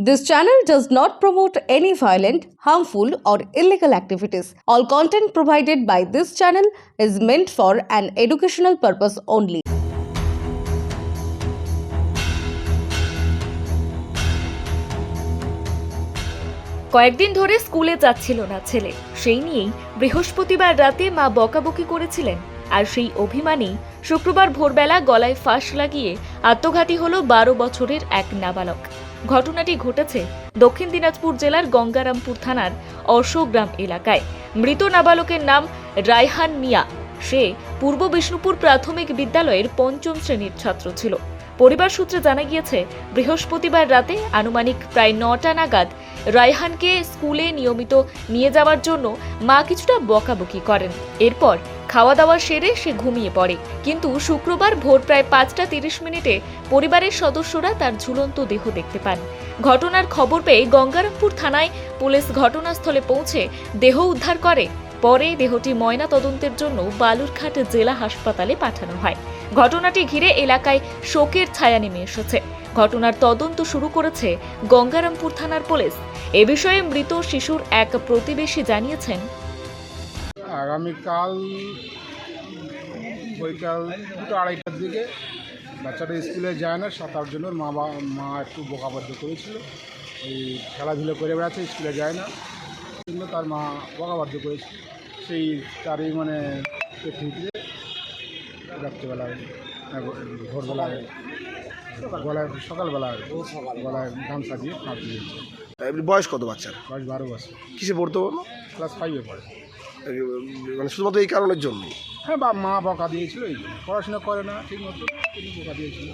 This channel does not promote any violent, harmful, or illegal activities. All content provided by this channel is meant for an educational purpose only. কয়েকদিন ধরে স্কুলে যাচ্ছিল না ছেলে সেই নিয়েই বৃহস্পতিবার রাতে মা বকাবকি করেছিলেন আর সেই অভিমানেই শুক্রবার ভোরবেলা গলায় ফাঁস লাগিয়ে আত্মঘাতী হলো বারো বছরের এক নাবালক ঘটনাটি ঘটেছে দক্ষিণ দিনাজপুর জেলার গঙ্গারামপুর থানার অশোকগ্রাম এলাকায়। মৃত নাবালকের নাম রায়হান মিয়া। সে পূর্ব বিষ্ণুপুর প্রাথমিক বিদ্যালয়ের পঞ্চম শ্রেণির ছাত্র ছিল। পরিবার সূত্রে জানা গিয়েছে, বৃহস্পতিবার রাতে আনুমানিক প্রায় নটা নাগাদ রায়হানকে স্কুলে নিয়মিত নিয়ে যাওয়ার জন্য মা কিছুটা বকাবকি করেন। এরপর খাওয়া দাওয়া সেরে সে ঘুমিয়ে পড়ে। কিন্তু শুক্রবার ভোর প্রায় পাঁচটা তিরিশ মিনিটে পরিবারের সদস্যরা তার ঝুলন্ত দেহ দেখতে পান। ঘটনার খবর পেয়ে গঙ্গারামপুর থানায় পুলিশ ঘটনাস্থলে পৌঁছে দেহ উদ্ধার করে। পরে দেহটি ময়না তদন্তের জন্য বালুরঘাট জেলা হাসপাতালে পাঠানো হয়। ঘটনাটি ঘিরে এলাকায় শোকের ছায়া নেমে এসেছে। ঘটনার তদন্ত শুরু করেছে গঙ্গারামপুর থানার পুলিশ। এ বিষয়ে মৃত শিশুর এক প্রতিবেশী জানিয়েছেন, আগামীকাল বৈকাল দুটো আড়াইটার দিকে বাচ্চাটা স্কুলে যায় না সাঁতার জন্য মা বা- মা একটু বোকাবাদ্য করেছিল। ওই খেলাধুলো করে বেড়াচ্ছে, স্কুলে যায় না। জন্য তার মা বকাবাদ্য করেছে সেই তারই মানে পৃথিবীতে রাত্রিবেলায় না, ভোরবেলায় গলায় সকালবেলায় গলায় গামছা দিয়ে ফাঁক দিয়েছে। এমনি বয়স কত বাচ্চার? বয়স বারো বছর। কিসে পড়তে বলো? ক্লাস ফাইভে পড়ে। মানে শুধুমাত্র এই কারণের জন্য হ্যাঁ বা মা বকা দিয়েছিল এই জন্য। পড়াশোনা করে না ঠিক মতো বকা দিয়েছিল।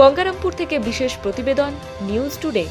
গঙ্গারামপুর থেকে বিশেষ প্রতিবেদন নিউজ টুডে